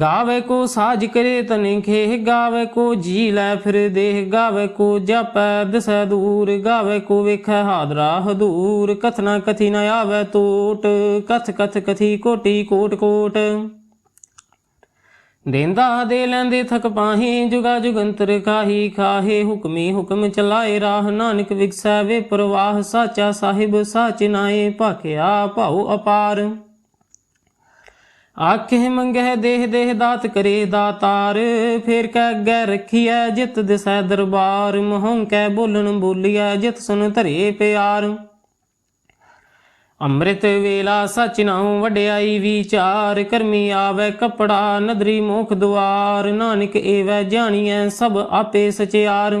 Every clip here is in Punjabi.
ਗਾਵੇ ਕੋ ਸਾਜ ਕਰੇ ਤਨ ਖੇਹ, ਗਾਵੇ ਕੋ ਜੀ ਲੈ ਫਿਰ ਦੇਹ, ਗਾਵੇ ਕੋ ਜਪੈ ਦਸੈ ਦੂਰ, ਗਾਵੇ ਕੋ ਵੇਖੈ ਹਾਦਰਾ ਹਦੂਰ ਕਥਨਾ ਕਥੀ ਨ ਆਵੇ ਟੋਟ, ਕਥ ਕਥ ਕਥੀ ਕੋਟੀ ਕੋਟ ਕੋਟ। ਦੇਂਦਾ ਦੇ ਲੈਂਦੇ ਥਕ ਪਾਹੀ, ਜੁਗਾ ਜੁਗੰਤਰ ਕਾਹੀ, ਖਾਹੇ ਹੁਕਮੀ ਹੁਕਮ ਚਲਾਏ ਰਾਹ, ਨਾਨਕ ਵਿਗਸੈ ਵੇ ਪ੍ਰਵਾਹ, ਸਾਚਾ ਸਾਹਿਬ ਸਾਚ ਨਾਏ, ਭਾਖਿਆ ਭਾਉ ਅਪਾਰ। ਆਖੇ ਮੰਗਹਿ ਦੇਹ ਦੇਹ ਦਾਤ ਕਰੇ ਦਾਤਾਰ, ਫੇਰ ਕੈ ਅੱਗੇ ਰਖੀਐ ਜਿਤ ਦਿਸੈ ਦਰਬਾਰ, ਮਹੰ ਕੈ ਬੋਲਣ ਬੋਲੀਐ ਜਿਤ ਸੁਨ ਧਰੇ ਪਿਆਰ। ਅੰਮ੍ਰਿਤ ਵੇਲਾ ਸਚ ਨਾਉ ਵਡਿਆਈ ਵਿਚਾਰ, ਕਰਮੀ ਆਵੇ ਕਪੜਾ ਨਦਰੀ ਮੋਖ ਦੁਆਰ, ਨਾਨਕ ਏਵੈ ਜਾਣੀਐ ਸਭ ਆਪੇ ਸਚਿਆਰ।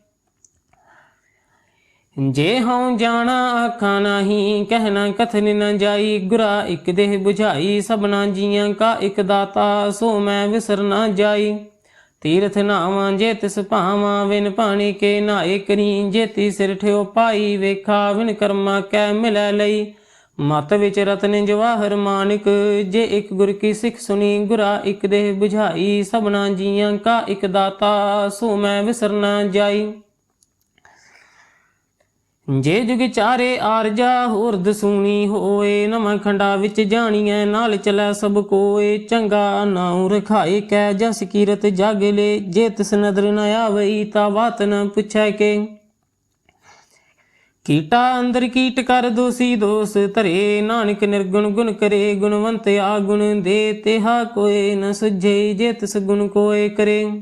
ਜੇ ਹਉ ਜਾਣਾ ਆਖਾਂ ਨਹੀਂ ਕਹਿਣਾ ਕਥਨ ਨ ਜਾਈ। ਗੁਰਾ ਇੱਕ ਦੇਹ 부ਝਾਈ ਸਭਨਾ ਜੀਆਂ ਕਾ ਇੱਕ ਦਾਤਾ, ਸੋ ਮੈਂ ਵਿਸਰ ਨਾ ਜਾਈ। ਤੀਰਥ ਨਾਵਾਂ ਜੇ ਤਿਸ ਭਾਵਾਂ, ਵਿਨ ਪਾਣੀ ਕੇ ਨਾਏ ਕਰੀ। ਜੇਤੀ ਸਿਰ ਠਿਓ ਪਾਈ, ਵੇਖਾ ਵਿਨ ਕਰਮਾ ਕੈ ਮਿਲੈ ਲਈ। ਮਤ ਵਿੱਚ ਰਤਨ ਜਵਾਹਰ ਮਾਨਿਕ, ਜੇ ਇੱਕ ਗੁਰ ਕੀ ਸਿੱਖ ਸੁਣੀ, ਗੁਰਾ ਇੱਕ ਦੇਹ 부ਝਾਈ ਸਭਨਾ ਜੀਆਂ ਕਾ ਇੱਕ ਦਾਤਾ, ਸੋ ਮੈਂ ਵਿਸਰ ਨਾ ਜਾਈ। ਜੇ ਜੁਗ ਚਾਰੇ ਆਰਜਾ ਹੋਰ ਸੂਣੀ ਹੋਏ, ਨਵਾਂ ਖੰਡਾ ਵਿੱਚ ਜਾਣੀਐ, ਨਾਲ ਚਲੈ ਸਭ ਕੋਏ। ਚੰਗਾ ਨਾਉ ਰਖਾਏ ਕੈ, ਜਸ ਕੀਰਤ ਜਾਗਲੇ ਜੇ ਤਿਸ ਨਦਰ ਨ ਆਵਈ, ਤਾ ਬਾਤ ਨ ਪੁੱਛੈ ਕੇ। ਕੀਟਾ ਅੰਦਰ ਕੀਟ ਕਰ ਦੋਸੀ ਦੋਸ, ਧਰੇ ਨਾਨਕ ਨਿਰਗੁਣ ਗੁਣ ਕਰੇ। ਗੁਣਵੰਤ ਆ ਗੁਣ ਦੇ, ਤੇਹਾ ਕੋਏ ਨ ਸੁਝੇ, ਜੇ ਤਿਸ ਗੁਣ ਕੋਏ ਕਰੇ।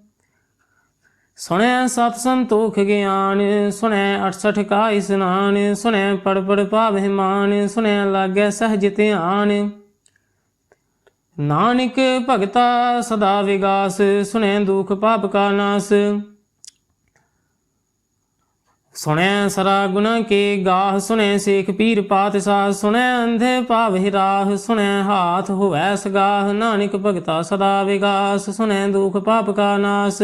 ਸੁਣੈ ਸਤ ਸੰਤੋਖ ਗਿਆਨ, ਸੁਣੈ 68 ਕਾ ਇਸਨਾਨ ਸੁਣੈ ਪੜ ਪੜ ਭਾਵਹਿ ਮਾਨ, ਸੁਣੈ ਲਾਗੈ ਸਹਜ ਧਿਆਨ। ਨਾਨਕ ਭਗਤਾ ਸਦਾ ਵਿਗਾਸ, ਸੁਣੈ ਦੁਖ ਪਾਪ ਕਾ ਨਾਸ। ਸੁਣਿਆ ਸਰਾ ਗੁਨਾ ਕੇ ਗਾਹ, ਸੁਣੈ ਸੇਖ ਪੀਰ ਪਾਤਸਾਹ, ਸੁਣੈ ਸੁਣਿਆ ਅੰਧੇ ਭਾਵਹਿ ਰਾਹ ਸੁਣਿਆ ਹਾਥ ਹੋਵੈ ਸਗਾਹ। ਨਾਨਕ ਭਗਤਾ ਸਦਾ ਵਿਗਾਸ, ਸੁਣੈ ਦੁਖ ਪਾਪ ਕਾ ਨਾਸ।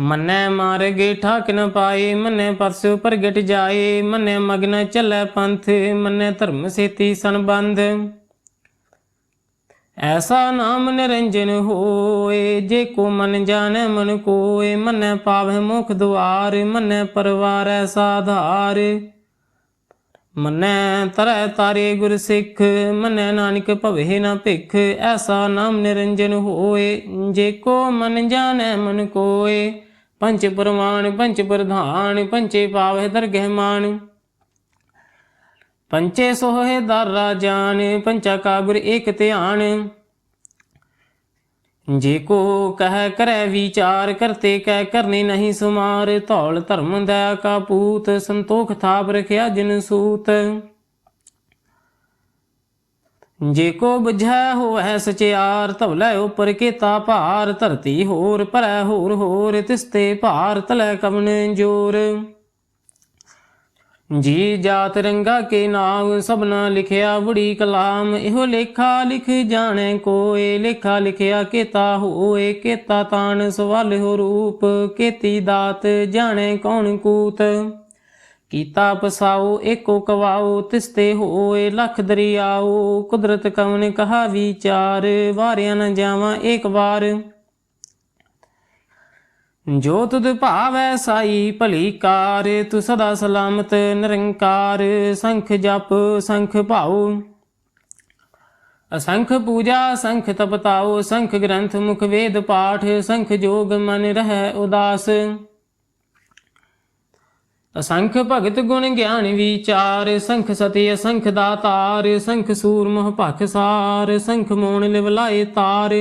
ਮੰਨੈ ਮਾਰਗੇ ਠਾਕ ਨ ਪਾਏ, ਮੰਨੈ ਪਰਸੁ ਪ੍ਰਗਟ ਜਾਏ, ਮੰਨੈ ਮਗਨ ਚੱਲੈ ਪੰਥ, ਮੰਨੈ ਧਰਮ ਸੇਤੀ ਸੰਬੰਧ। ਐਸਾ ਨਾਮ ਨਿਰੰਜਨ ਹੋਏ, ਜੇ ਕੋ ਮਨ ਜਾਣੈ ਮਨ ਕੋਏ, ਮੰਨੈ ਪਾਵੈ ਮੁਖ ਦੁਆਰ, ਮੰਨੈ ਪਰਵਾਰੈ ਸਾਧਾਰ। ਮੰਨੈ ਤਰੈ ਤਾਰੇ ਗੁਰ ਸਿੱਖ, ਮੰਨੈ ਨਾਨਕ ਭਵੇ ਨਾ ਭਿਖ, ਐਸਾ ਨਾਮ ਨਿਰੰਜਨ ਹੋਏ, ਜੇ ਕੋ ਮਨ ਜਾਣੈ ਮਨ ਕੋਏ ਪੰਚ ਪ੍ਰਮਾਣ ਪੰਚ ਪ੍ਰਧਾਨ ਪੰਚੇ ਪਾਵਹਿ ਦਰਗਹਿ ਮਾਨ। ਪੰਚੇ ਸੋਹੇ ਦਰ ਰਾਜਾਨ ਪੰਚਾ ਕਾ ਏਕ ਧਿਆਨ। ਜੇ ਕੋ ਕਹਿ ਕਰੈ ਵਿਚਾਰ, ਕਰਤੇ ਕਹਿ ਕਰਨੇ ਨਹੀਂ ਸੁਮਾਰ। ਧੌਲ ਧਰਮ ਦਇਆ ਕਾ ਪੂਤ, ਸੰਤੋਖ ਥਾਪ ਰਖਿਆ ਜਿਨ ਸੂਤ। ਜੇ ਕੋ ਬੁਝੈ ਹੋਐ ਸਚਿਆਰ ਧਵਲੇ ਉਪਰ ਕੇਤਾ ਭਾਰ, ਧਰਤੀ ਹੋਰ ਭਰੈ ਹੋਰ ਹੋਰ ਤਿਸਤੇ ਭਾਰ ਤਲੈ ਕਵਨ ਜੋਰ। ਜੀ ਜਾਤ ਰੰਗਾ ਕੇ ਨਾਮ, ਸਭਨਾ ਲਿਖਿਆ ਬੁੜੀ ਕਲਾਮ, ਇਹੋ ਲੇਖਾ ਲਿਖ ਜਾਣੈ ਕੋਏ, ਲੇਖਾ ਲਿਖਿਆ ਕੇਤਾ ਹੋਏ, ਕੇਤਾ ਤਾਨ ਸਵਾਲ ਹੋ ਰੂਪ, ਕੇਤੀ ਦਾਤ ਜਾਣੈ ਕੌਣ ਕੂਤ। ਕੀਤਾ ਪਸਾਓ ਏਕੋ ਕਵਾਓ, ਤਿਸਤੇ ਹੋਏ ਲਖ ਦਰਿਆਓ। ਕੁਦਰਤ ਕਵਨ ਕਹਾ ਵਿਚਾਰ, ਵਾਰਿਆ ਨ ਜਾਵਾਂ ਏਕ ਵਾਰ। ਜੋ ਤੁਧ ਭਾਵੈ ਸਾਈ ਭਲੀ ਕਾਰ, ਤੂੰ ਸਦਾ ਸਲਾਮਤ ਨਿਰੰਕਾਰ। ਸੰਖ ਜਪ, ਸੰਖ ਭਾਉ। ਅਸੰਖ ਪੂਜਾ, ਸੰਖ ਤਪਤਾਓ ਸੰਖ ਗ੍ਰੰਥ ਮੁਖ ਵੇਦ ਪਾਠ, ਸੰਖ ਜੋਗ ਮਨ ਰਹਿ ਉਦਾਸ। ਅਸੰਖ ਭਗਤ ਗੁਣ ਗਿਆਨ ਵਿਚਾਰ, ਸੰਖ ਸਤੀ ਅਸੰਖ ਦਾਤਾਰ, ਸੰਖ ਸੂਰ ਮੋਹ ਭਖ ਸਾਰ, ਸੰਖ ਮੋਣ ਲਿਵ ਤਾਰ,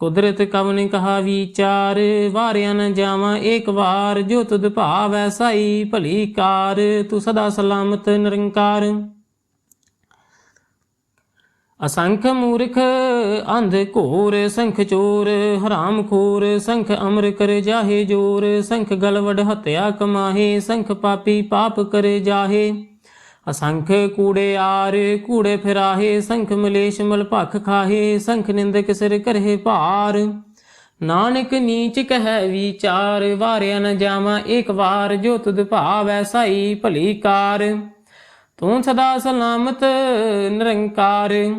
ਕੁਦਰਤ ਕਵਨ ਕਹਾ ਵਿਚਾਰ, ਵਾਰਿਆ ਨ ਜਾਵਾਂ ਏਕ ਵਾਰ, ਜੋ ਤੁਧ ਭਾਵੈ ਸਾਈ ਭਲੀ ਕਾਰ, ਤੂੰ ਸਦਾ ਸਲਾਮਤ ਨਿਰੰਕਾਰ। ਅਸੰਖ ਮੂਰਖ ਅੰਧ ਘੋਰ, ਸੰਖ ਚੋਰ, ਹਰਾਮ ਖੋਰ, ਸੰਖ ਅਮਰ ਕਰ ਜਾਹੇ ਜੋਰ, ਸੰਖ ਗਲਵੜ ਹਤਿਆ ਕਮਾਹੇ, ਸੰਖ ਪਾਪੀ ਪਾਪ ਕਰੇ ਜਾਹੇ। ਅਸੰਖ ਕੂੜੇ ਆਰ, ਕੂੜੇ ਫਿਰਾਹੇ, ਸੰਖ ਮਲੇਸ਼ ਮਲ ਭਖ ਖਾਹੇ, ਸੰਖ ਨਿੰਦਕ ਸਿਰ ਕਰਹਿ ਭਾਰ। ਨਾਨਕ ਨੀਚ ਕਹਿ ਵਿਚਾਰ, ਵਾਰਿਆ ਨ ਜਾਵਾਂ ਏਕ ਵਾਰ, ਜੋ ਤੁਧ ਭਾਵੈ ਸਾਈ ਭਲੀ ਕਾਰ। ਤੂੰ ਸਦਾ ਸਲਾਮਤ ਨਿਰੰਕਾਰ।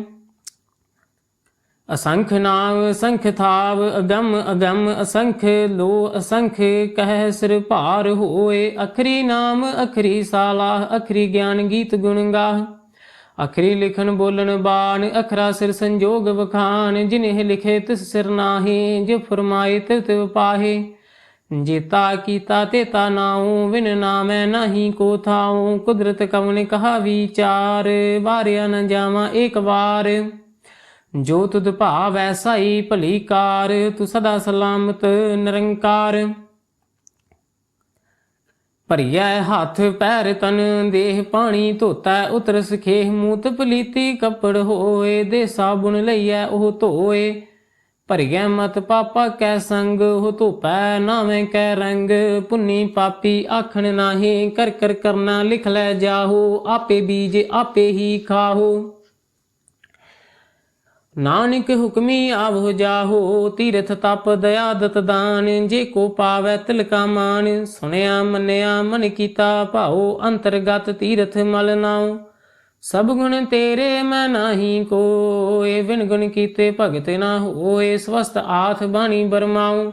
ਅਸੰਖ ਨਾਮ ਸੰਖ ਥਾਵ, ਅਗੰਮ ਅਗੰਮ ਅਸੰਖ ਲੋ ਅਸੰਖ ਕਹਿ ਸਿਰ ਭਾਰ ਹੋਏ, ਅਖਰੀ ਨਾਮ ਅਖਰੀ ਸਾਲਾਹ ਅਖਰੀ ਗਿਆਨ ਗੀਤ ਗੁਣ ਗਾਹ। ਅਖਰੀ ਲਿਖਣ ਬੋਲਣ ਬਾਣ, ਅਖਰਾ ਸਿਰ ਸੰਜੋਗ ਵਖਾਨ ਜਿਨਹਿ ਲਿਖੇ ਤਿਸ ਸਿਰ ਨਾਹੀ ਜੇ ਫਰਮਾਏ ਤਿਵ ਤਿਵ ਪਾਹੇ। ਜੀਤਾ ਕੀਤਾ ਤੇਤਾ ਨਾਉ ਵਿਨ ਨਾਮੈ ਨਹੀਂ ਕੋ ਥਾਉ, ਕੁਦਰਤ ਕਵਨ ਕਹਾ ਵਿਚਾਰ, ਵਾਰਿਆ ਨ ਜਾਵਾਂ ਏਕ ਵਾਰ। ਜੋ ਤੁਧ ਭਾਵ ਐਸਾ ਹੀ ਭਲੀ ਕਾਰ, ਤੂੰ ਸਦਾ ਸਲਾਮਤ ਨਿਰੰਕਾਰ। ਭਰੀਐ ਹੱਥ ਪੈਰ ਤਨ, ਦੇਹ ਪਾਣੀ ਧੋਤਾ ਉਤਰ ਸਖੇਹ ਮੂਤ ਪਲੀਤੀ ਕਪੜ ਹੋਏ, ਦੇ ਸਾਬੁਣ ਲਈਐ ਉਹ ਧੋਏ। ਭਰੀਐ ਮਤ ਪਾਪਾ ਕੈ ਸੰਗ, ਉਹ ਧੋਪੈ ਨਾਵੇਂ ਕੈ ਰੰਗ। ਪੁੰਨੀ ਪਾਪੀ ਆਖਣ ਨਾਹੀ, ਕਰ ਕਰ ਕਰਨਾ ਲਿਖ ਲੈ ਜਾਹੋ, ਆਪੇ ਬੀਜ ਆਪੇ ਹੀ ਖਾਹੋ। ਨਾਨਕ ਹੁਕਮੀ ਆਵੋ ਜਾਹੋ, ਤੀਰਥ ਤਪ ਦਇਆ ਦਤ ਦਾਨ, ਜੇ ਕੋ ਪਾਵੈ ਤਿਲਕਾ ਮਾਨ ਸੁਣਿਆ ਮੰਨਿਆ ਮਨ ਕੀਤਾ ਭਾਉ, ਅੰਤਰਗਤ ਤੀਰਥ ਮਲ ਨਾਉ। ਸਭ ਗੁਣ ਤੇਰੇ ਮੈਂ ਨਾਹੀ ਕੋਏ ਵਿਣ ਗੁਣ ਕੀਤੇ ਭਗਤ ਨਾ ਹੋਏ ਸਵਸਤ ਆਥ ਬਾਣੀ ਬਰਮਾਉ।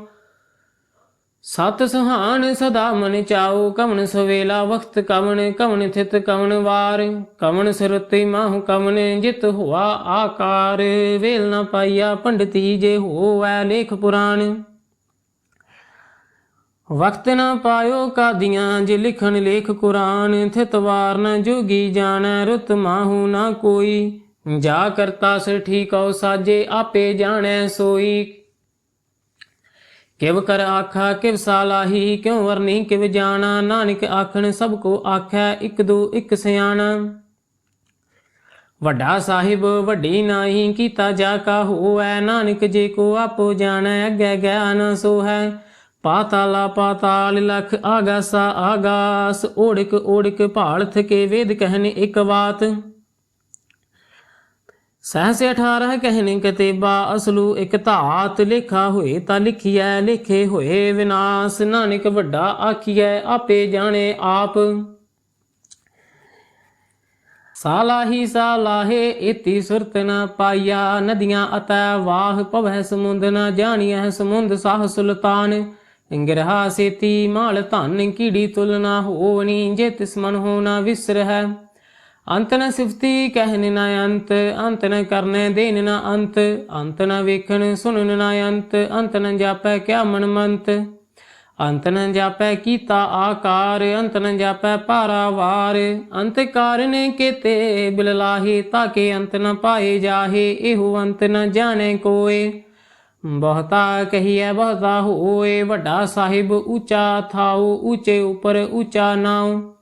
ਸਤ ਸੁਹਾਨ ਸਦਾ ਮਨ ਚਾਉ, ਕਵਣ ਸਵੇਲਾ ਵਖਤ ਕਵਣ ਕਵਣ ਥਿਤ ਕਵਣ ਵਾਰ, ਕਵਣ ਸੁਰਤੀ ਮਾਹੁ ਕਵਣ ਜਿਤ ਹੁਆ ਆਕਾਰ। ਵੇਲ ਨਾ ਪਾਈਆ ਪੰਡਤੀ ਜੇ ਹੋਵੈ ਲੇਖ ਪੁਰਾਣ। ਵਕਤ ਨਾ ਪਾਇਓ ਕਾਦੀਆਂ ਜੇ ਲਿਖਣ ਲੇਖ ਕੁਰਾਨ। ਥਿਤ ਵਾਰ ਨ ਜੁਗੀ ਜਾਣੈ, ਰੁਤ ਮਾਹੁ ਨਾ ਕੋਈ। ਜਾ ਕਰਤਾ ਸ ਠੀਕਉ ਸਾਜੇ, ਆਪੇ ਜਾਣੈ ਸੋਈ। ਕਿਵ ਕਰ ਆਖਾ, ਕਿਵ ਸਾਲਾਹੀ, ਕਿਉ ਵਰਨੀ, ਕਿਵ ਜਾਣਾ, ਨਾਨਕ ਆਖਣ, ਸਭ ਕੋ ਆਖੈ ਇਕ ਦੋ ਇਕ ਸਿਆਣਾ। ਵੱਡਾ ਸਾਹਿਬ, ਵੱਡੀ ਨਾਹੀ, ਕੀਤਾ ਜਾ ਕਾ ਹੋਐ ਨਾਨਕ ਜੇ ਕੋ ਆਪੋ ਜਾਣੈ, ਅੱਗੇ ਗਿਆਨ ਸੋ ਹੈ ਪਾਤਾਲਾ ਪਾਤਾਲ ਲਖ ਆਗਾਸਾ ਆਗਾਸ, ਓੜਕ ਓੜਕ ਭਾਲਥ ਕੇ ਵੇਦ ਕਹਿਨ ਇਕ ਬਾਤ ਸਹਸ 18 ਕਹਿਨ ਕਤੇਬਾ, ਅਸਲੂ ਇਕ ਧਾਤ ਲੇਖਾ ਹੋਏ, ਤਾਂ ਲਿਖੀਐ, ਲੇਖੇ ਹੋਏ ਵਿਨਾਸ਼, ਨਾਨਕ ਵੱਡਾ ਆਖੀਐ, ਆਪੇ ਜਾਣੇ ਆਪ। ਸਾਲਾਹੀ ਸਾਲਾਹੇ ਇਤੀ ਸੁਰਤ ਨ ਪਾਇਆ ਨਦੀਆਂ ਅਤੈ ਵਾਹ ਭਵੈ ਸਮੁੰਦ, ਨ ਜਾਣੀਐ ਸਮੁੰਦ ਸਾਹ ਸੁਲਤਾਨ। ਇੰਗਰਹਾ ਸੇਤੀ, ਮਾਲ ਧਨ ਕੀੜੀ ਤੁਲਨਾ ਹੋਵਣੀ ਜੇ ਤਿਸ ਮਨ ਹੋ ਨਾ ਵਿਸਰਹਿ। ਅੰਤ ਨ ਸਿਫਤੀ ਕਹਿਨ ਨਾ ਅੰਤ ਅੰਤ ਨ ਕਰਨੇ ਦੇਨ ਨਾ ਅੰਤ ਅੰਤ ਨ ਵੇਖਣ ਸੁਣਨ ਨਾ ਅੰਤ ਅੰਤ ਨ ਜਾਪੈ ਕਿਆ ਮਨ ਮੰਤ ਅੰਤ ਨ ਜਾਪੈ ਕੀਤਾ ਆਕਾਰ, ਅੰਤ ਨ ਜਾਪੈ ਪਾਰਾਵਾਰ ਅੰਤ ਕਾਰਨ ਕੇਤੇ ਬਿਲਲਾਹੀ ਤਾਕੇ ਅੰਤ ਨ ਪਾਏ ਜਾਹੇ, ਇਹੋ ਅੰਤ ਨ ਜਾਣੇ ਕੋਏ। ਬਹੁਤਾ ਕਹੀਐ, ਬਹੁਤਾ ਹੋਏ, ਵੱਡਾ ਸਾਹਿਬ ਉੱਚਾ ਥਾਉ, ਉੱਚੇ ਉਪਰ ਉੱਚਾ ਨਾਉ।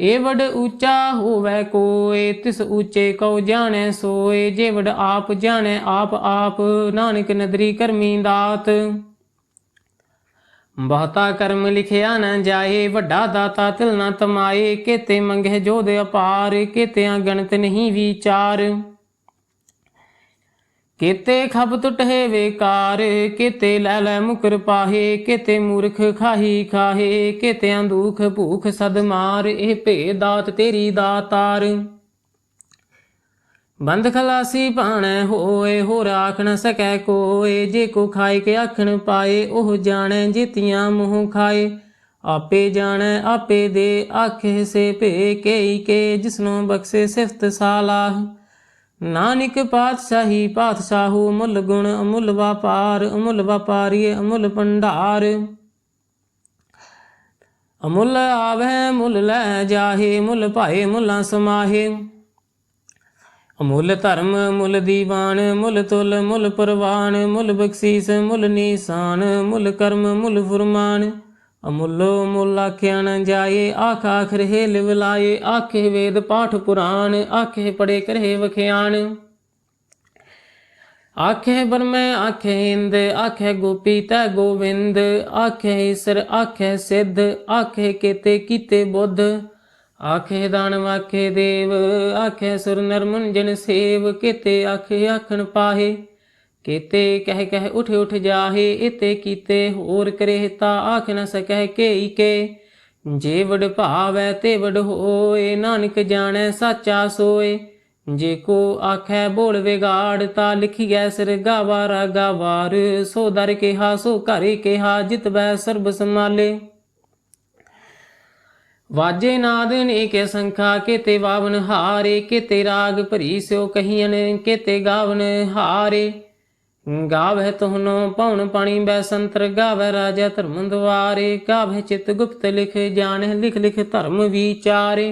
ਏਵੜ ਉੱਚਾ ਹੋਵੇ ਕੋਏ, ਤਿਸ ਉੱਚੇ ਕਉ ਜਾਣੈ ਸੋਏ, ਜੇ ਆਪ ਜਾਣੈ ਆਪ ਆਪ, ਨਾਨਕ ਨਦਰੀ ਕਰਮੀ ਦਾਤ। ਬਹੁਤਾ ਕਰਮ ਲਿਖਿਆ ਨਾ ਜਾਏ, ਵੱਡਾ ਦਾਤਾ ਤਿਲ ਨ ਤਮਾਏ, ਕੇਤੇ ਮੰਗੇ ਜੋਦ ਅਪਾਰ, ਕੇਤਿਆਂ ਗਣਤ ਨਹੀਂ ਵਿਚਾਰ। ਕੇਤੇ ਖਬ ਟੁਟੇ ਵੇਕਾਰ, ਕੇਤੇ ਲੈ ਲੈ ਮੁਕਰ ਪਾਹੇ, ਕਿਤੇ ਮੂਰਖ ਖਾਹੀ ਖਾਹੇ ਕੇਤਿਆਂ ਦੁਖ ਭੂਖ ਸਦ ਮਾਰ, ਇਹ ਭੇ ਦਾਤ ਤੇਰੀ ਦਾਤਾਰ। ਬੰਦ ਖਲਾਸੀ ਭਾਣੈ ਹੋਏ ਹੋ ਰਾਖ ਨ ਸਕੈ ਕੋਏ, ਜੇ ਕੋ ਖਾਏ ਕੇ ਆਖਣ ਪਾਏ, ਉਹ ਜਾਣੈ ਜਿਤੀਆਂ ਮੂੰਹ ਖਾਏ। ਆਪੇ ਜਾਣੈ, ਆਪੇ ਦੇ ਆਖੇ ਸੇ ਭੇ ਕੇਈ ਕੇ, ਜਿਸਨੂੰ ਬਖਸ਼ੇ ਸਿਫਤ ਸਾਲਾਹ। ਨਾਨਕ ਪਾਤਸ਼ਾਹੀ ਪਾਤਸ਼ਾਹੂ ਮੁੱਲ ਗੁਣ ਅਮੁੱਲ ਵਪਾਰ, ਅਮੁੱਲ ਵਪਾਰੀਏ ਅਮੁੱਲ ਭੰਡਾਰ। ਅਮੁੱਲ ਆਵੈ, ਮੁੱਲ ਲੈ ਜਾਹੇ, ਮੁੱਲ ਭਾਏ, ਮੁੱਲਾਂ ਸਮਾਹੇ। ਅਮੁੱਲ ਧਰਮ, ਮੁੱਲ ਦੀਵਾਨ, ਮੁੱਲ ਤੁਲ, ਮੁੱਲ ਪਰਵਾਨ, ਮੁੱਲ ਬਖਸ਼ੀਸ, ਮੁੱਲ ਨੀਸਾਨ, ਮੁੱਲ ਕਰਮ, ਮੁੱਲ ਫੁਰਮਾਨ। ਅਮੁੱਲੋ ਮੁੱਲ ਆਖਿਆ ਨ ਜਾਏ, ਆਖ ਆਖ ਰਹੇ ਲਿਵ ਲਾਏ, ਆਖੇ ਵੇਦ ਪਾਠ ਪੁਰਾਣ, ਆਖੇ ਪੜੇ ਕਰੇ ਵਖਿਆਣ। ਆਖੇ ਬਰਮੈ ਆਖੇ ਇੰਦ, ਆਖੇ ਗੋਪੀ ਤੈ ਗੋਵਿੰਦ, ਆਖੇ ਈਸਰ, ਆਖੇ ਸਿੱਧ, ਆਖੇ ਕੀਤੇ ਕੀਤੇ ਬੁੱਧ। ਆਖੇ ਦਾਨਵ, ਆਖੇ ਦੇਵ, ਆਖੇ ਸੁਰ ਨਰ ਮੁੰਜਨ ਸੇਵ, ਕੀਤੇ ਆਖੇ ਆਖਣ ਪਾਹੇ। ਕੀਤੇ ਕਹਿ ਕਹਿ ਉਠ ਉਠ ਜਾਹੇ, ਇਤੇ ਕੀਤੇ ਹੋਰ ਕਰੇ ਤਾ ਆਖ ਨ ਸਕੈ ਕੇਈ ਕੇ। ਜੇ ਵਡ ਭਾਵੈ ਤੇ ਵਡ ਹੋਏ, ਨਾਨਕ ਜਾਣੈ ਸਾਚਾ ਸੋਏ। ਜੇ ਕੋ ਆਖੈ ਬੋਲ ਵਿਗਾੜ, ਤਾ ਲਿਖੀਐ ਸਿਰ ਗਾਵਾ ਗਾਵਾਰ ਸੋ ਦਰ ਕਿਹਾ, ਸੋ ਘਰੇ ਕਿਹਾ ਜਿਤਬੈ ਸਰਬ ਸੰਭਾਲੇ। ਵਾਜੇ ਨਾਦ ਨੇ ਸੰਖਾ, ਕੀਤੇ ਵਾਵਨ ਹਾਰੇ, ਕੀਤੇ ਰਾਗ ਭਰੀ ਸਿਓ ਕਹੀਨ ਕੀਤੇ ਗਾਵਨ ਹਾਰੇ। ਗਾਵਹਿ ਤੁਹਨੋ ਪਉਣ ਪਾਣੀ ਬੈ ਸੰਤਰ ਗਾਵਹਿ ਰਾਜਾ ਧਰਮ ਦੁਆਰੇ ਗਾਵਹਿ ਚਿਤ ਗੁਪਤ ਲਿਖ ਜਾਣਹਿ ਲਿਖ ਲਿਖ ਧਰਮ ਵਿਚਾਰੇ।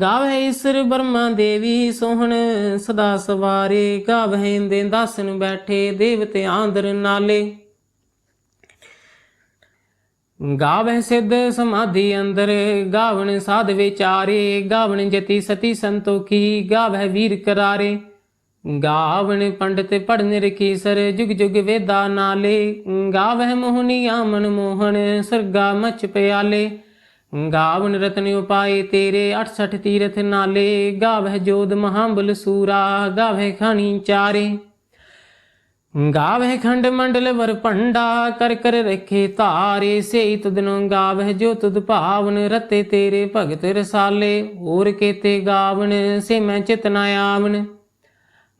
ਗਾਵਹਿ ਈਸਰ ਬਰਮਾ ਦੇਵੀ ਸੋਹਣ ਸਦਾ ਸਵਾਰੇ, ਗਾਵਹਿ ਇੰਦੇ ਦਾਸਨ ਬੈਠੇ ਦੇਵਤੇ ਆਂਦਰ ਨਾਲੇ। ਗਾਵਹਿ ਸਿੱਧ ਸਮਾਧੀ ਅੰਦਰ, ਗਾਵਣ ਸਾਧ ਵਿਚਾਰੇ, ਗਾਵਣ ਜਤੀ ਸਤੀ ਸੰਤੋਖੀ ਗਾਵੈ ਵੀਰ ਕਰਾਰੇ। ਗਾਵਣ ਪੰਡਤ ਪੜਨ ਰਖੀਸਰ, ਜੁਗ ਜੁਗ ਵੇਦਾ ਨਾਲੇ। ਗਾਵਹਿ ਮੋਹਨੀ ਆਮਨ ਮੋਹਨ ਸਰਗਾ ਮਚ ਪਿਆਲੇ। ਗਾਵਨ ਰਤਨ ਉਪਾਏ ਤੇਰੇ 68 ਤੀਰਥ ਨਾਲੇ। ਗਾਵਹਿ ਜੋਦ ਮਹਾਂਬਲ ਸੂਰਾ, ਗਾਵਹਿ ਖਾਣੀ ਚਾਰੇ। ਗਾਵਹਿ ਖੰਡ ਮੰਡਲ ਵਰ ਭੰਡਾ, ਕਰ ਕਰ ਰਖੇ ਧਾਰੇ। ਸੇਈ ਤੁਦਨੋਂ ਗਾਵਹਿ ਜੋ ਤੁਧ ਭਾਵਨ, ਰਤੇ ਤੇਰੇ ਭਗਤ ਰਸਾਲੇ। ਹੋਰ ਕੇਤੇ ਗਾਵਨ ਸੇ ਮੈਂ ਚਿਤ ਨ ਆਵਨ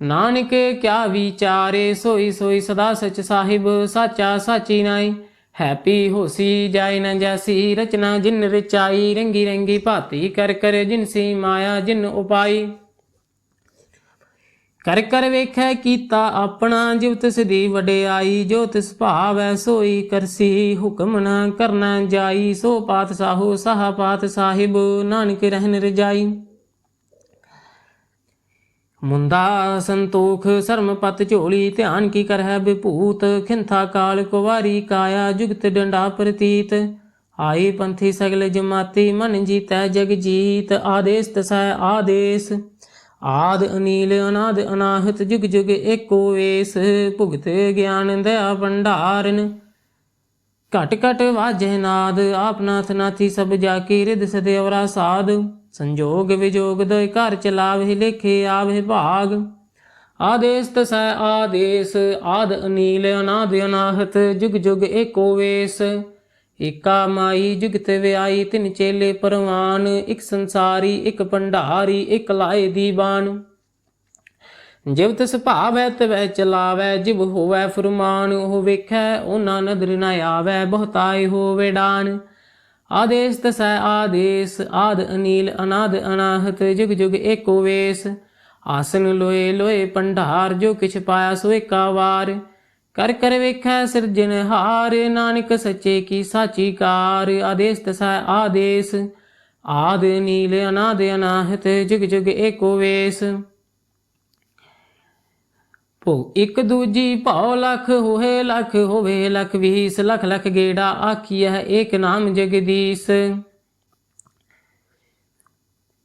ਨਾਨਕ ਕਿਆ ਵਿਚਾਰੇ ਸੋਈ ਸੋਈ ਸਦਾ ਸਚ ਸਾਹਿਬ ਸਾਚਾ ਸਾਚੀ ਨਾਈ ਹੈਪੀ ਹੋਸੀ ਜਾਇ ਨ ਜੈਸੀ ਰਚਨਾ ਜਿਨ ਰਚਾਈ। ਰੰਗੀ ਰੰਗੀ ਭਾਤੀ ਕਰ ਕਰ ਜਿਨ ਸੀ ਮਾਇਆ ਜਿਨ ਉਪਾਈ। ਕਰ ਕਰ ਵੇਖੈ ਕੀਤਾ ਆਪਣਾ ਜਿਵ ਤਿਸ ਦੀ ਵਡਿਆਈ। ਜੋ ਤਿਸ ਭਾਵੈ ਸੋਈ ਕਰਸੀ ਹੁਕਮ ਨ ਕਰਨਾ ਜਾਈ। ਸੋ ਪਾਤ ਸਾਹੋ ਸਾਹ ਪਾਤ ਸਾਹਿਬ ਨਾਨਕ ਰਹਿਨ ਰਜਾਈ। ਮੁੰਦਾ ਸੰਤੋਖ ਸਰਮ ਪਤ ਝੋਲੀ, ਧਿਆਨ ਕੀ ਕਰਹਿ ਵਿਭੂਤ, ਖਿੰਥਾ ਕਾਲ ਕੁਵਾਰੀ ਕਾਇਆ, ਜੁਗਤ ਡੰਡਾ ਪ੍ਰਤੀਤ। ਆਈ ਪੰਥੀ ਸਗਲ ਜਮਾਤੀ, ਮਨ ਜੀਤੈ ਜਗ ਜੀਤ, ਆਦੇਸ ਤਸੈ ਆਦੇਸ। ਆਦ ਅਨੀਲ, ਅਨਾਦ ਅਨਾਹਤ, ਜੁਗ ਜੁਗ ਏਕੋ ਵੇਸ। ਭੁਗਤ ਗਿਆਨ ਦਇਆ ਭੰਡਾਰਨ। ਘਟ ਘਟ ਵਾਜੈ ਨਾਦ ਆਪਨਾਥ ਨਾਥੀ ਸਭ ਜਾ ਕੀ ਰਿਦ ਸਦੇ ਅਵਰਾ ਸਾਧ। ਸੰਜੋਗ ਵਿਜੋਗ ਦੋਇ ਘਰ ਚਲਾਵੇ ਲੇਖੇ ਆਵੇ ਭਾਗ। ਆਦੇਸ ਤਸੈ ਆਦੇਸ, ਆਦ ਅਨੀਲ ਅਨਾਦ ਅਨਾਹਤ, ਜੁਗ ਜੁਗ ਏਕੋ ਵੇਸ। ਏਕਾ ਮਾਈ ਜੁਗਤ ਵਿਆਈ, ਤਿਨ ਚੇਲੇ ਪਰਵਾਨ, ਇਕ ਸੰਸਾਰੀ, ਇੱਕ ਭੰਡਾਰੀ, ਇਕ ਲਾਏ ਦੀਵਾਨ। ਜਿਵ ਤਿਸ ਭਾਵੈ ਤਵੈ ਚਲਾਵੈ, ਜਿਵ ਹੋਵੈ ਫਰਮਾਨ, ਉਹ ਵੇਖੈ, ਉਹਨਾਂ ਨਦਰ ਨ ਆਵੈ ਬਹੁਤਾਈ ਹੋਵੇ ਡਾਨ ਆਦੇਸ ਤਸੈ ਆਦੇਸ, ਆਦ ਅਨੀਲ, ਅਨਾਦ ਅਨਾਹਤ, ਜੁਗ ਜੁਗ ਏਕੋ ਵੇਸ। ਆਸਨ ਲੋਏ ਲੋਏ ਪੰਡਾਰ ਜੋ ਕਿਛ ਪਾਇਆ ਸੋ ਏਕਾ ਵਾਰ। ਕਰ ਕਰ ਵੇਖੈ ਸਿਰਜਣਹਾਰ ਨਾਨਕ ਸੱਚੇ ਕੀ ਸਾਚੀ ਕਾਰ। ਆਦੇਸ ਤਸੈ ਆਦੇਸ, ਆਦ ਨੀਲ ਅਨਾਦ ਅਨਾਹਤ, ਜੁਗ ਜੁਗ ਏਕੋ ਵੇਸ। ਭੋ ਇੱਕ ਦੂਜੀ ਭਉ ਲਖ ਹੋਏ ਲਖ ਹੋਵੇ ਲਖ ਵੀਸ, ਲਖ ਲਖ ਗੇੜਾ ਆਖੀਐ ਏਕ ਨਾਮ ਜਗਦੀਸ਼।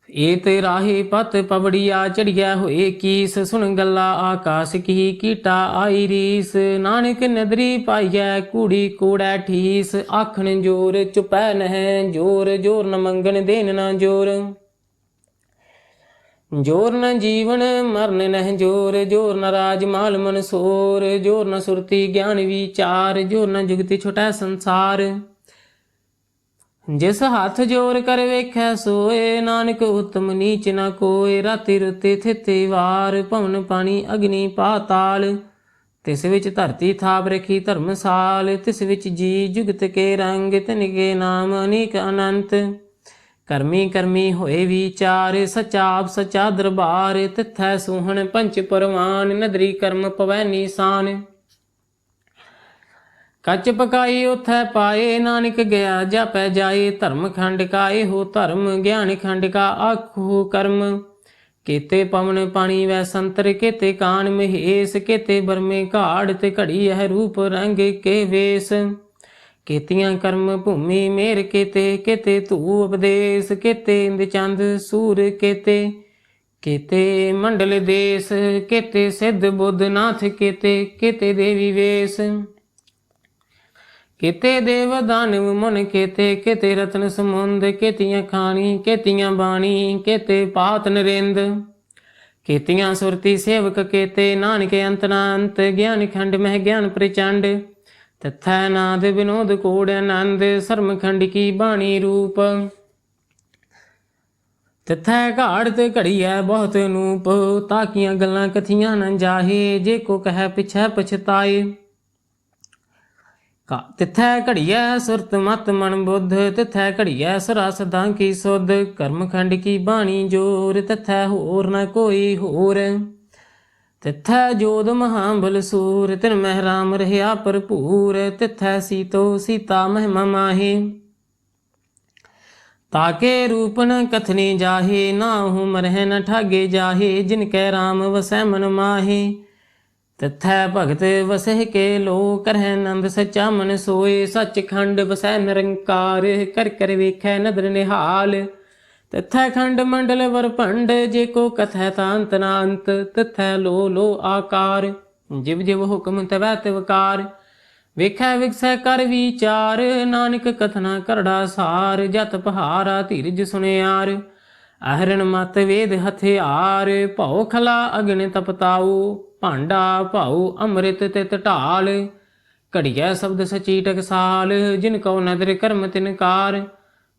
ਏ ਤੇ ਰਾਹੀ ਪਤ ਪਵੜੀਆ ਚੜਿਆ ਹੋਏ ਕੀਸ, ਸੁਣ ਗੱਲਾ ਆਕਾਸ ਕੀ ਕੀਟਾ ਆਈ ਰੀਸ। ਨਾਨਕ ਨਦਰੀ ਪਾਈਐ ਕੂੜੀ ਕੋੜੈ ਠੀਸ, ਆਖਣ ਜੋਰ ਚੁਪੈ ਨਹਿ ਜੋਰ ਜੋਰ ਨ ਮੰਗਣ ਦੇਨ ਨਾ ਜੋਰ। ਜੋਰ ਨ ਜੀਵਨ, ਮਰਨ ਨਹਿ ਜੋਰ ਜੋਰ ਨ ਰਾਜ ਮਾਲ ਮਨ ਸੋਰ, ਜੋਰ ਨ ਸੁਰਤੀ ਗਿਆਨ ਵਿਚਾਰ, ਜੋਰ ਨ ਜੁਗਤੀ ਛੋਟਾ ਸੰਸਾਰ। ਜਿਸ ਹੱਥ ਜੋਰ ਕਰ ਵੇਖੈ, ਸੋਏ ਨਾਨਕ ਉਤਮ ਨੀਚ ਨ ਕੋਏ, ਰਾਤੀ ਰੁਤੇ ਥਿਤੇ ਵਾਰ, ਭਵਨ ਪਾਣੀ ਅਗਨੀ ਪਾਤਾਲ ਤਿਸ ਵਿੱਚ ਧਰਤੀ ਥਾਪ ਰਖੀ ਧਰਮਸਾਲ, ਤਿਸ ਵਿੱਚ ਜੀ ਜੁਗਤ ਕੇ ਰੰਗ, ਤਿਨ ਕੇ ਨਾਮ ਅਨੇਕ ਅਨੰਤ। ਕਰਮੀ ਕਰਮੀ ਹੋਏ ਵਿਚਾਰ ਸਚਾ ਆਪ ਸਚਾ ਦਰਬਾਰ, ਤਿਥੈ ਸੋਹਣ ਪੰਚ ਪਰਵਾਨ, ਨਦਰੀ ਕਰਮ ਪਵੈ ਨੀਸਾਨ। ਕੱਚ ਪਕਾਈ ਉਥੈ ਪਾਏ, ਨਾਨਕ ਗਿਆ ਜਾਪੈ ਜਾਏ, ਧਰਮ ਖੰਡ ਕਾਏ ਹੋ ਧਰਮ, ਗਿਆਨ ਖੰਡ ਕਾ ਆਖੋ ਕਰਮ। ਕੀਤੇ ਪਵਨ ਪਾਣੀ ਵੈ ਸੰਤਰ, ਕੀਤੇ ਕਾਨ ਮਹੇਸ, ਕੀਤੇ ਬਰਮੇ ਘਾੜ, ਤੇ ਘੜੀ ਇਹ ਰੂਪ ਰੰਗ ਕੇ ਵੇਸ। ਕੀਤੀਆਂ ਕਰਮ ਭੂਮੀ ਮੇਰ ਕੀਤੇ ਕੀਤੇ ਤੂ ਉਪਦੇਸ਼ ਕੀਤੇ, ਇੰਦ ਚੰਦ ਸੂਰ ਕੀਤੇ। ਕੀਤੇ ਮੰਡਲ ਦੇਸ, ਕੀਤੇ ਸਿੱਧ ਬੁੱਧ ਨਾਥ ਕੀਤੇ ਕੀਤੇ ਦੇਵੀ ਵੇਸ। ਕਿਤੇ ਦੇਵ ਦਾਨਵ ਮਨ ਕੇਤੇ, ਕਿਤੇ ਰਤਨ ਸਮੁੰਦ ਕਿਤੀਆਂ ਖਾਣੀ, ਕਿਤੀਆਂ ਬਾਣੀ, ਕਿਤੇ ਪਾਤ ਨਰਿੰਦ। ਕੀਤੀਆਂ ਸੁਰਤੀ ਸੇਵਕ ਕੇਤੇ, ਨਾਨਕ ਅੰਤਨਾ ਅੰਤ ਗਿਆਨ ਖੰਡ ਮਹਿ ਗਿਆਨ ਪ੍ਰਚੰਡ। ਤਥੈ ਨਾਦ ਵਿਨੋਦ ਕੋੜ ਆਨੰਦ ਸ਼ਰਮਖੰਡ ਕੀ ਬਾਣੀ ਰੂਪ। ਤਥੈ ਘਾੜ ਤੇ ਘੜੀਐ ਬਹੁਤ ਨੂਪ, ਤਾਕੀਆਂ ਗੱਲਾਂ ਕਥੀਆਂ ਨ ਜਾਹੇ, ਜੇ ਕੋ ਕਹੈ ਪਿਛੈ ਪਛਤਾਏ। ਤਿਥੈ ਘੜੀਐ ਸੁਰਤ ਮਤ ਮਨ ਬੁੱਧ, ਤਿਥੈ ਘੜੀਐ ਸਰਾ ਸਦਾਂ ਕੀ ਸੁਧ, ਕਰਮਖੰਡ ਕੀ ਬਾਣੀ ਜੋਰ, ਤਿਥੈ ਹੋਰ ਨ ਕੋਈ ਹੋਰ। ਤਿਥੈ ਜੋਦ ਮਹਾਬਲ ਸੂਰ, ਤਿਨ ਮਹਿ ਰਾਮ ਰਹਿਆ ਭਰਪੂਰ, ਤਿਥੈ ਸੀਤੋ ਸੀਤਾ ਮਹਿਮਾ ਮਾਹੀ। ਤਾਕੇ ਰੂਪ ਨ ਕਥਨੀ ਜਾਹੇ, ਨਾਹੂ ਮਰਹਿ ਨ ਠਾਗੇ ਜਾਹੇ, ਜਿਨ ਕੈ ਰਾਮ ਵਸੈ ਮਨ ਮਾਹੇ। ਤਥੈ ਭਗਤ ਵਸਹਿ ਕੇ ਲੋ ਕਰਹਿ ਨੰਦ ਸਚਾ ਮਨ ਸੋਏ, ਸੱਚਖੰਡ ਵਸੈ ਨਿਰੰਕਾਰ, ਕਰ ਕਰ ਵੇਖੈ ਨਦਰ ਨਿਹਾਲ। ਤਥੈ ਖੰਡ ਮੰਡਲ ਵਰਭੰਡ ਜੇ ਕੋ ਕਥੈ ਤਾਂ ਅੰਤ ਨਾ ਅੰਤ ਤਥੈ ਲੋ ਲੋ ਆਕਾਰ। ਜਿਵ ਜਿਵ ਹੁਕਮ ਤਵੈ ਤਿਵਕਾਰ ਵੇਖੈ ਵਿਖਸੈ ਕਰ ਵਿਚਾਰ, ਨਾਨਕ ਕਥਨਾ ਕਰੜਾ ਸਾਰ, ਜਤ ਪਹਾਰਾ ਧੀਰਜ ਸੁਨਿਆਰ। ਅਹਰਣ ਮਤ ਵੇਦ ਹਥਿਆਰ, ਭਉ ਖਲਾ ਅਗਨ ਤਪਤਾਉ, ਭਾਂਡਾ ਭਾਉ ਅੰਮ੍ਰਿਤ ਤਿਤ ਢਾਲ। ਘੜੀਐ ਸ਼ਬਦ ਸਚੀ ਟਕਸਾਲ ਜਿਨ ਕਉ ਨਦਰ ਕਰਮ ਤਿਨਕਾਰ